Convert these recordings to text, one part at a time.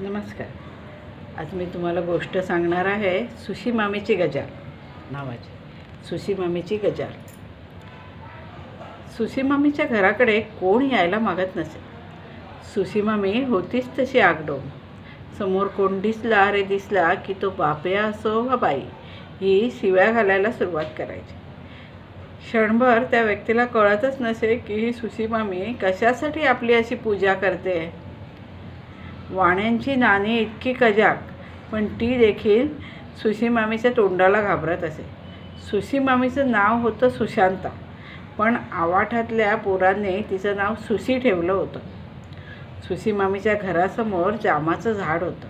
नमस्कार. आज मी तुम्हाला गोष्ट सांगणार आहे सुशी मामीची गजाल नावाची. सुशी मामीची गजाल सुशी मामीच्या घराकडे कोण यायला मागत नसे सुशी मामी होतीच तशी आगडोम. समोर कोण दिसला रे दिसला की तो बापया असो वा बाई ही शिव्या घालायला सुरुवात करायची. क्षणभर त्या व्यक्तीला कळतच नसे की ही सुशी मामी कशासाठी आपली अशी पूजा करते? वाण्यांची नाणी इतकी कजाक पण ती देखील सुशी मामीच्या तोंडाला घाबरत असे. सुशी मामीचं नाव होतं सुशांता पण आवाठातल्या पोरांनी तिचं नाव सुशी ठेवलं होतं. सुशी मामीच्या घरासमोर जामाचं झाड होतं.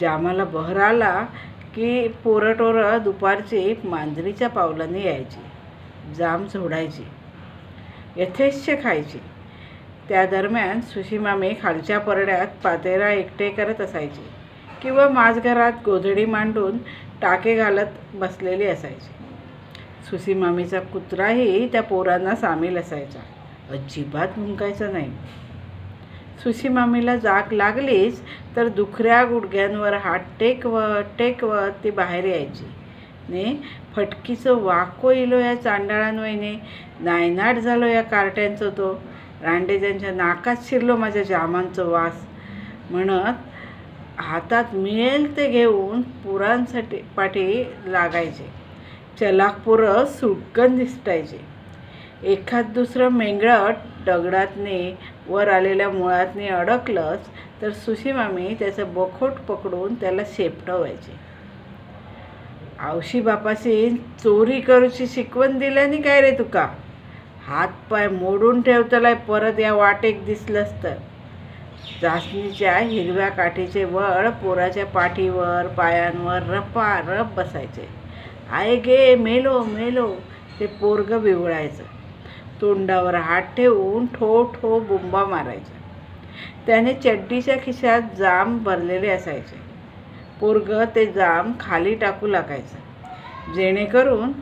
जामाला बहर आला की पोरटोरं दुपारची मांजरीच्या पावलांनी यायची जाम झोडायची यथेच्छ खायची. त्या दरम्यान सुशीमामी खालच्या परड्यात पातेरा एकटे करत असायची किंवा माझघरात गोधडी मांडून टाके घालत बसलेली असायची. सुसीमामीचा कुत्राही त्या पोरांना सामील असायचा. अजिबात भुंकायचा नाही. सुशीमामीला जाग लागलीच तर दुखऱ्या गुडघ्यांवर हात टेकवत टेकवत ती बाहेर यायची. ने फटकीचं वाको इलो या चांडाळांवयने नायनाट झालो या कार्ट्यांचं तो. रांडे नाकात शिरलो माझ्या जामांचं वास. म्हणत हातात मिळेल ते घेऊन पुरांसाठी पाठी लागायचे. चलाक पुरं सुटकन दिसतायचे. एखाद दुसरं मेंगळट दगडातने वर आलेल्या मुळातने अडकलंच तर सुशीमामी त्याचं बखोट पकडून त्याला शेपटवायचे. आवशी बापाशी चोरी करूची शिकवण दिल्याने काय रे तुका? हात पाय मोडून ठेवतलाय परत या वाटेक दिसलंच तर. जासनीच्या हिरव्या काठीचे वळ पोराच्या पाठीवर पायांवर रपा रप बसायचे. आय गे मेलो मेलो ते पोरग बिवळायचं. तोंडावर हात ठेवून ठो ठो बुंबा मारायचा. त्याने चड्डीच्या खिशात जाम भरलेले असायचे. पोरग ते जाम खाली टाकू लागायचं. जेणेकरून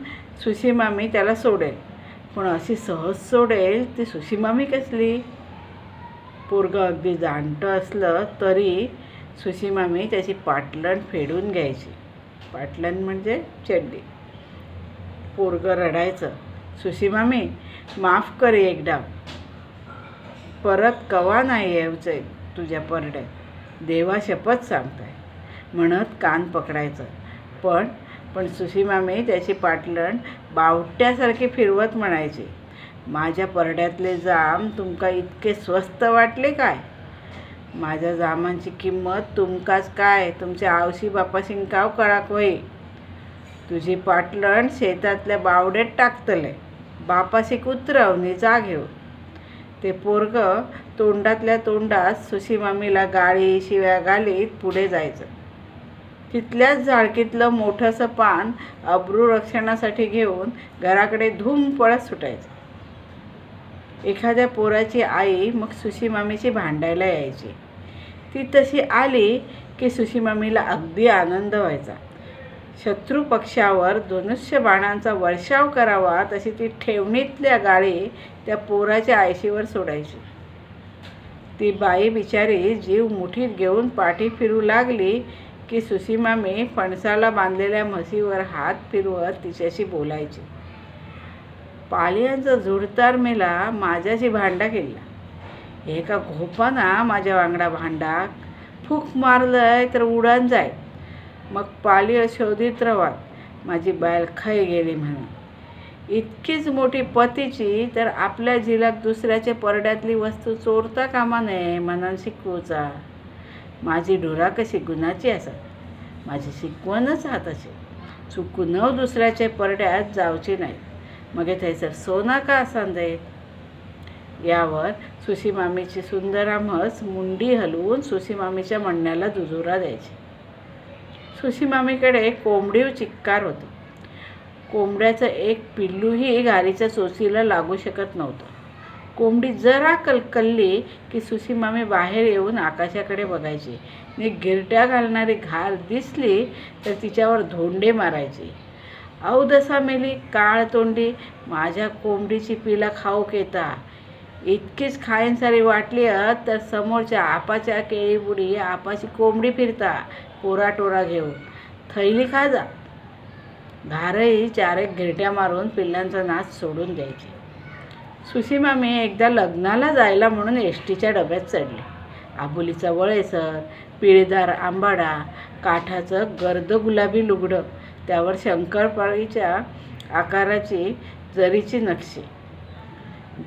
सुशीमामी त्याला सोडेल. पण अशी सहज सोडेल ती सुशीमामी कसली? पोरग अगदी जाणटं असलं तरी सुशीमामी त्याची पाटलण फेडून घ्यायची. पाटलण म्हणजे चड्डी. पोरग रडायचं. सुशीमामी माफ कर एकदा. परत कवा नाही यायचंय तुझ्या परड्यात? देवा शपथ सांगताय. म्हणत कान पकडायचं. पण पण सुशीमामी त्याची पाटलण बावट्यासारखी फिरवत म्हणायची माझ्या परड्यातले जाम तुमका इतके स्वस्त वाटले काय? माझ्या जामांची किंमत तुमकाच काय? तुमच्या आवशी बापाशीन काव कळाक होई तुझी पाटलण शेतातल्या बावड्यात टाकतले बापाशी कुत्रवणी जा घेऊ ते पोरग तोंडातल्या तोंडात सुशीमामीला गाळी शिव्या घालीत पुढे जायचं. तिथल्याच झाडकीतलं मोठंसं पान अब्रू रक्षणासाठी घेऊन घराकडे धूम पळत सुटायचं. एखाद्या पोराची आई मग सुशीमामीची भांडायला यायची. ती तशी आली की सुशीमामीला अगदी आनंद व्हायचा. शत्रू पक्षावर धनुष्य बाणांचा वर्षाव करावा तशी ती ठेवणीतल्या गाळी त्या पोराच्या आयशीवर सोडायची. ती बाई बिचारी जीव मुठीत घेऊन पाठी फिरू लागली की सुसीमामी फणसाला बांधलेल्या म्हशीवर हात फिरवत तिच्याशी बोलायची. पालियांचा झुडतार मेला माझ्याशी भांडा केला. एका घोपाना माझ्या वांगडा भांडा फूक मारलंय तर उडान जाय. मग पाली शोधित रवात माझी बायल खाई गेली म्हणून इतकीच मोठी पतीची तर आपल्या झिलाक दुसऱ्याच्या परड्यातली वस्तू चोरता कामा नये मनान शिकवूचा माझी ढोरा कशी गुणाची असत माझी शिकवणच हात तशी चुकून दुसऱ्याच्या परड्यात जावची नाही. मग थंयसर सोना का असान यावर सुशीमामीची सुंदरामस मुंडी हलवून सुशीमामीच्या म्हणण्याला दुजोरा द्यायची. सुशीमामीकडे कोंबडीव चिक्कार होतं. कोंबड्याचं एक पिल्लूही घारीच्या चोचीला लागू शकत नव्हतं. कोंबडी जरा कलकलली की सुसीमामी बाहेर येऊन आकाशाकडे बघायची. आणि गिरट्या घालणारी घाल दिसली तर तिच्यावर धोंडे मारायचे. औदसा मेली काळ तोंडी माझ्या कोंबडीची पिला खाऊक येता इतकीच खायन सारी वाटली तर समोरच्या आपाच्या केळीबुडी आपाची कोंबडी फिरता पोरा टोरा घेऊन. थैली खा जा. घारही चारेक घिरट्या मारून पिल्लांचा नाच सोडून द्यायची. सुशीमामी एकदा लग्नाला जायला म्हणून एस टीच्या डब्यात चढले. आबोलीचा वळेसर पिळेदार आंबाडा काठाचं गर्द गुलाबी लुगडं त्यावर शंकरपाळीच्या आकाराची जरीची नक्षी.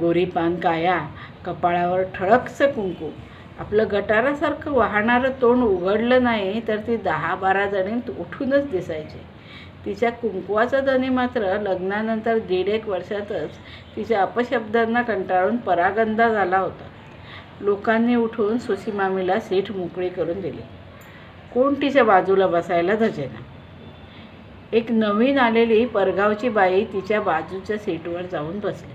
गोरी पान काया कपाळावर ठळकचं कुंकू. आपलं गटारासारखं वाहणारं तोंड उघडलं नाही तर ती दहा बारा जणी उठूनच दिसायची. तिच्या कुंकवाचा धनी मात्र लग्नानंतर दीड एक वर्षातच तिच्या अपशब्दांना कंटाळून परागंदा झाला होता. लोकांनी उठून सुसीमामीला सीट मोकळी करून दिली. कोण तिच्या बाजूला बसायला धजेना? एक नवीन आलेली परगावची बाई तिच्या बाजूच्या सीटवर जाऊन बसली.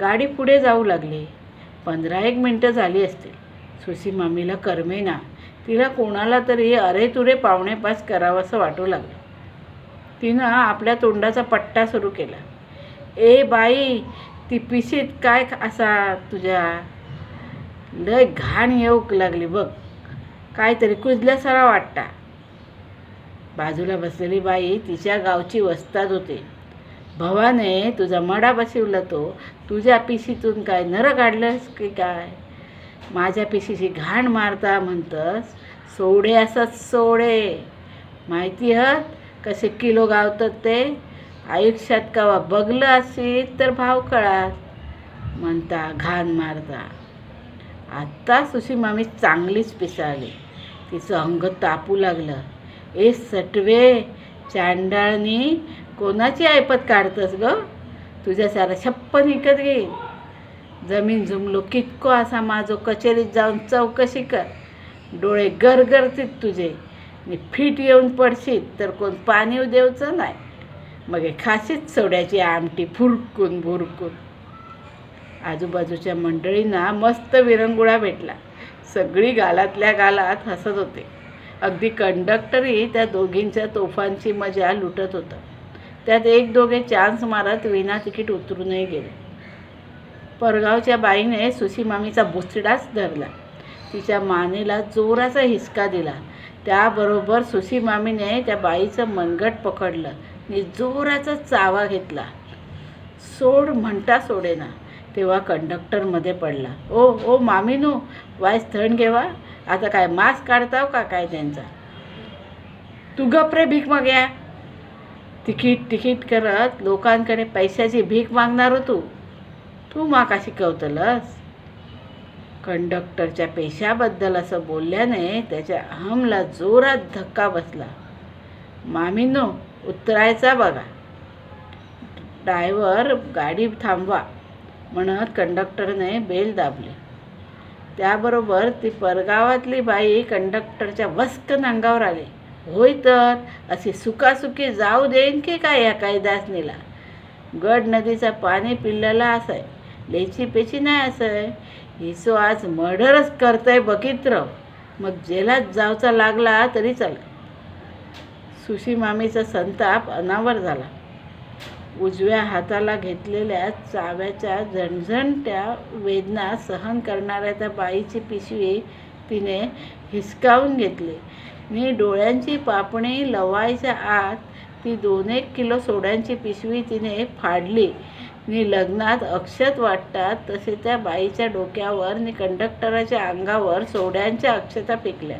गाडी पुढे जाऊ लागली. पंधरा एक मिनटं झाली असतील. सुसीमामीला करमेना तिला कोणाला तरी अरे तुरे पाहुणेपास करावंसं वाटू लागलं. तिनं आपल्या तोंडाचा पट्टा सुरू केला. ए बाई ती पिशीत काय असा तुझ्या? लय घाण येऊ लागली बघ. काहीतरी कुजल्यासारा वाटता. बाजूला बसलेली बाई तिच्या गावची वस्ताद होते. भवाने तुझा मडा बसवला तो. तुझ्या पिशीतून काय नर काढलंस की काय? माझ्या पिशीशी घाण मारता म्हणतस सोडे असत सोडे. माहिती हत? कसे किलो गावतात ते? आयुष्यात कवा बघलं असेल तर भाव कळात म्हणता घाण मारता. आत्ता सुशी मामी चांगलीच पिसाळली. तिचं अंग तापू लागलं. ए सटवे चांडाळणी कोणाची ऐपत काढतस ग? तुझ्या सारा छप्पन विकत घेईन जमीन जुमलो कितको असा माझो कचेरीत जाऊन चौकशी कर. डोळे गरगरतीत तुझे. आणि फीट येऊन पडशीत तर कोण पाणी देवचं नाही. मग हे खाशीच सोड्याची आमटी फुरकून भुरकून. आजूबाजूच्या मंडळींना मस्त विरंगुळा भेटला. सगळी गालातल्या गालात हसत होते. अगदी कंडक्टरही त्या दोघींच्या तोफांची मजा लुटत होतं. त्यात एक दोघे चान्स मारत विना तिकीट उतरूनही गेले. परगावच्या बाईने सुशीमामीचा बुचडाच धरला. तिच्या मानेला जोराचा हिसका दिला. त्याबरोबर सुशीमामीने त्या बाईचं मनगट पकडलं. आणि जोराचा चावा घेतला. सोड म्हणता सोडेना. तेव्हा कंडक्टरमध्ये पडला. ओ ओ मामीनू वायस थंड घेवा. आता काय मास्क काढताव का काय त्यांचा? तू गपरे भीक माग्या. तिकीट तिकीट करत लोकांकडे पैशाची भीक मागणार हो तू. तू माका शिकवतलस कंडक्टरच्या पेशाबद्दल असं बोलल्याने त्याच्या अहमला जोरात धक्का बसला. मामीनो उतरायचा बघा. ड्रायव्हर गाडी थांबवा म्हणत कंडक्टरने बेल दाबली. त्याबरोबर ती परगावातली बाई कंडक्टरच्या वस्कन अंगावर आली. होय तर अशी सुकासुकी जाऊ देईन की काय या कायदासनीला गड नदीचं पाणी पिल्लेलं असाय. लेची पेची नाही असं हिसो आज मर्डरच करतंय बघित्र मग जेलात जावचा लागला तरी चालेल. सुशी मामीचा संताप अनावर झाला. उजव्या हाताला घेतलेल्या चाव्याच्या झणझणत्या वेदना सहन करणाऱ्या त्या बाईची पिशवी तिने हिसकावून घेतली. मी डोळ्यांची पापणी लवायच्या आत ती दोन एक किलो सोड्यांची पिशवी तिने फाडली. नि लग्नात अक्षत वाटतात तसे त्या बाईच्या डोक्यावर नि कंडक्टराच्या अंगावर सोड्यांच्या अक्षता पिकल्या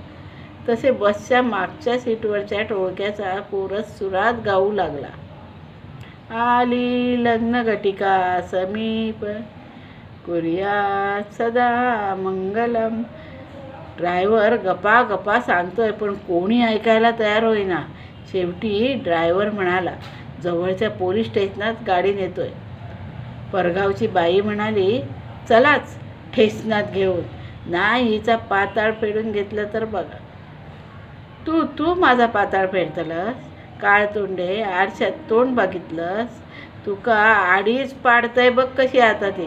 तसे बसच्या मागच्या सीटवरच्या टोळक्याचा पोरस सुरात गाऊ लागला. आली लग्न घटिका समीप कुर्यात सदा मंगलम. ड्रायव्हर गपा गपा सांगतोय पण कोणी ऐकायला तयार होईना. शेवटी ड्रायव्हर म्हणाला जवळच्या पोलीस स्टेशनात गाडी नेतोय. परगावची बाई म्हणाली चलाच ठेसनात घेऊन. नाही हिचा पाताळ फेडून घेतलं तर बघा. तू तू माझा पाताळ फेडतलस? काळ तोंडे आरशात तोंड बघितलंस? तुका आडीच पाडतंय बघ कशी आता ती.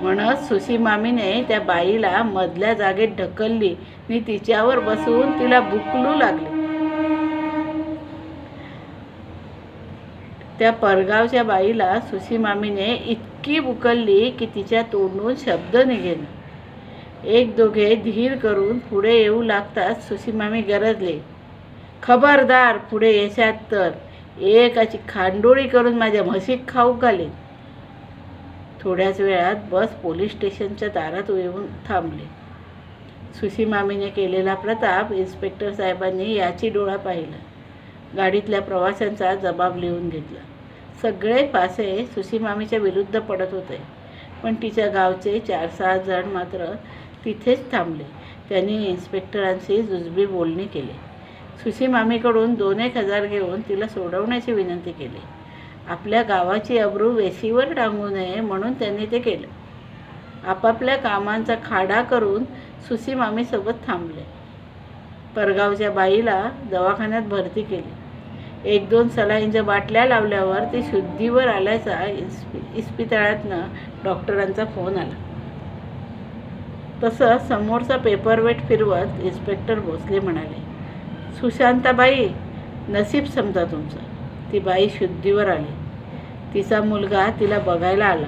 म्हणत सुशी मामीने त्या बाईला मधल्या जागेत ढकलली. आणि तिच्यावर बसून तिला बुकलू लागली. त्या परगावच्या बाईला सुशीमामीने इतकी बुकलली की तिच्या तोंडून शब्द निघेना. एक दोघे धीर करून पुढे येऊ लागताच सुशीमामी गरजले. खबरदार पुढे येशात तर. एकाची खांडोळी करून माझ्या म्हशीक खाऊ घालीन. थोड्याच वेळात बस पोलीस स्टेशनच्या दारात येऊन थांबली. सुशीमामीने केलेला प्रताप इन्स्पेक्टर साहेबांनी याची डोळा पाहिला. गाडीतल्या प्रवाशांचा जबाब लिहून घेतला. सगळे फासे सुसीमामीच्या विरुद्ध पडत होते. पण तिच्या गावचे चार सहा जण मात्र तिथेच थांबले. त्यांनी इन्स्पेक्टरांशी जुजबी बोलणी केली. सुशीमामीकडून दोन एक हजार घेऊन तिला सोडवण्याची विनंती केली. आपल्या गावाची अब्रू वेशीवर टांगू नये म्हणून त्यांनी ते केलं. आपापल्या कामांचा खाडा करून सुसीमामीसोबत थांबले. परगावच्या बाईला दवाखान्यात भरती केली. एक दोन सलाईंच्या बाटल्या लावल्यावर ती शुद्धीवर आल्याचा इस्पि इस्पितळातनं डॉक्टरांचा फोन आला. तसं समोरचा पेपरवेट फिरवत इन्स्पेक्टर भोसले म्हणाले सुशांताबाई नसीब समजा तुमचं. ती बाई शुद्धीवर आली. तिचा मुलगा तिला बघायला आला.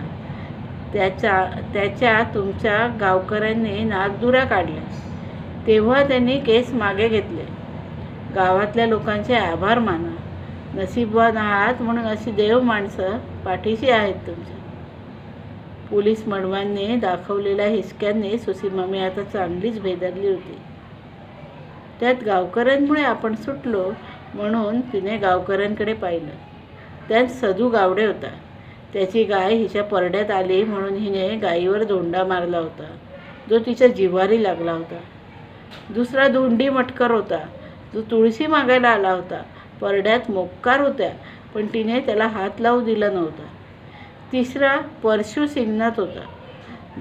त्याच्या त्याच्या तुमच्या गावकऱ्यांनी नागदुरा काढल्या. तेव्हा त्यांनी केस मागे घेतले. गावातल्या लोकांचे आभार माना. नशीबवान आहात म्हणून अशी देव माणसं पाठीशी आहेत तुमच्या. पोलीस मडवांनी दाखवलेल्या हिसक्यांनी सुसीमामी आता चांगलीच भेदरली होती. त्यात गावकऱ्यांमुळे आपण सुटलो म्हणून तिने गावकऱ्यांकडे पाहिलं. त्यात सदू गावडे होता. त्याची गाय हिच्या परड्यात आली म्हणून हिने गायीवर धोंडा मारला होता. जो तिच्या जिव्हारी लागला होता. दुसरा धोंडी मटकर होता. जो तुळशी मागायला आला होता. परड्यात मोक्कार होत्या पण तिने त्याला हात लावू दिला नव्हता. तिसरा परशू सिंगनाथ होता.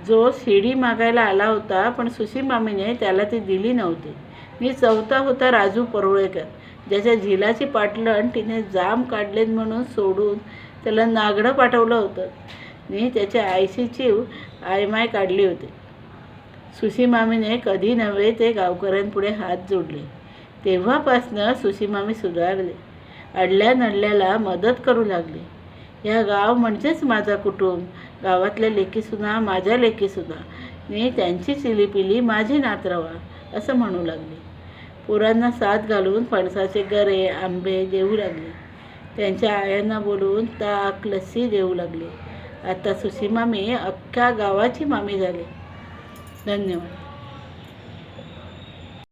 जो शिडी मागायला आला होता पण सुशी मामीने त्याला ती दिली नव्हती. मी चौथा होता राजू परुळेकर. ज्याच्या झिलाची पाटलण तिने जाम काढलेत म्हणून सोडून त्याला नागडं पाठवलं होतं. मी त्याच्या आयसीची चीव आयमाय काढली होती. सुशीमामीने कधी नव्हे ते गावकऱ्यांपुढे हात जोडले. तेव्हापासनं सुशीमामी सुधारले. अडल्या नडल्याला मदत करू लागली. ह्या गाव म्हणजेच माझा कुटुंब. गावातल्या लेकीसुद्धा माझ्या लेकीसुद्धा मी त्यांची चिलीपिली माझी नातरवा असं म्हणू लागली. पोरांना साथ घालून फणसाचे गरे आंबे देऊ लागले. त्यांच्या आयांना बोलून ताक लस्सी देऊ लागले. आता सुशी मामी अख्ख्या गावाची मामी झाली. धन्यवाद.